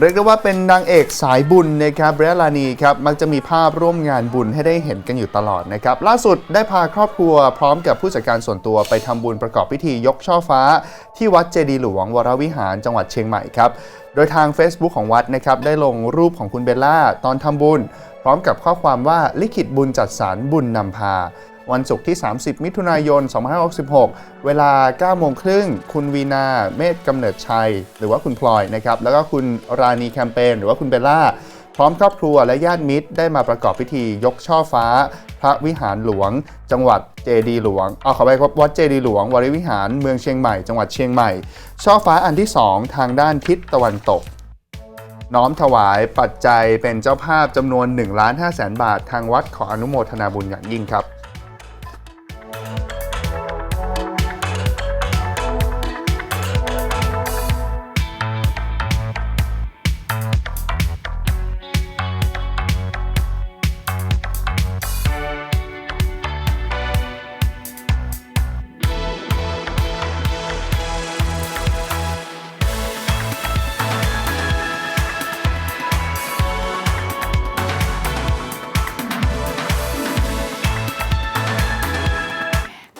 เรียกได้ว่าเป็นนางเอกสายบุญนะครับเบรลานีครับมักจะมีภาพร่วมงานบุญให้ได้เห็นกันอยู่ตลอดนะครับล่าสุดได้พาครอบครัวพร้อมกับผู้จัดการส่วนตัวไปทำบุญประกอบพิธียกช่อฟ้า ที่วัดเจดีหลวงวรวิหารจังหวัดเชียงใหม่ครับโดยทาง Facebook ของวัดนะครับได้ลงรูปของคุณเบลล่าตอนทำบุญ พร้อมกับข้อความว่าลิขิตบุญจัดสรรบุญนำพา วันศุกร์ที่ 30 มิถุนายน 2566 เวลา 9 โมงครึ่ง คุณวีนา เมธกำเนิดชัย หรือว่าคุณพลอยนะครับ แล้วก็คุณราณีแคมเปญหรือว่าคุณเบลล่า พร้อมครอบครัวและญาติมิตรได้มาประกอบพิธียกช่อฟ้า พระวิหารหลวง จังหวัดเจดีย์หลวงเอาขอไปวัดเจดีย์หลวง วรวิหารเมืองเชียงใหม่ จังหวัดเชียงใหม่ ช่อฟ้าอันที่ 2 ทางด้านทิศตะวันตกน้อมถวายปัจจัยเป็นเจ้าภาพจำนวน1ล้าน5แสนบาท ทางวัดขออนุโมทนาบุญอย่างยิ่งครับ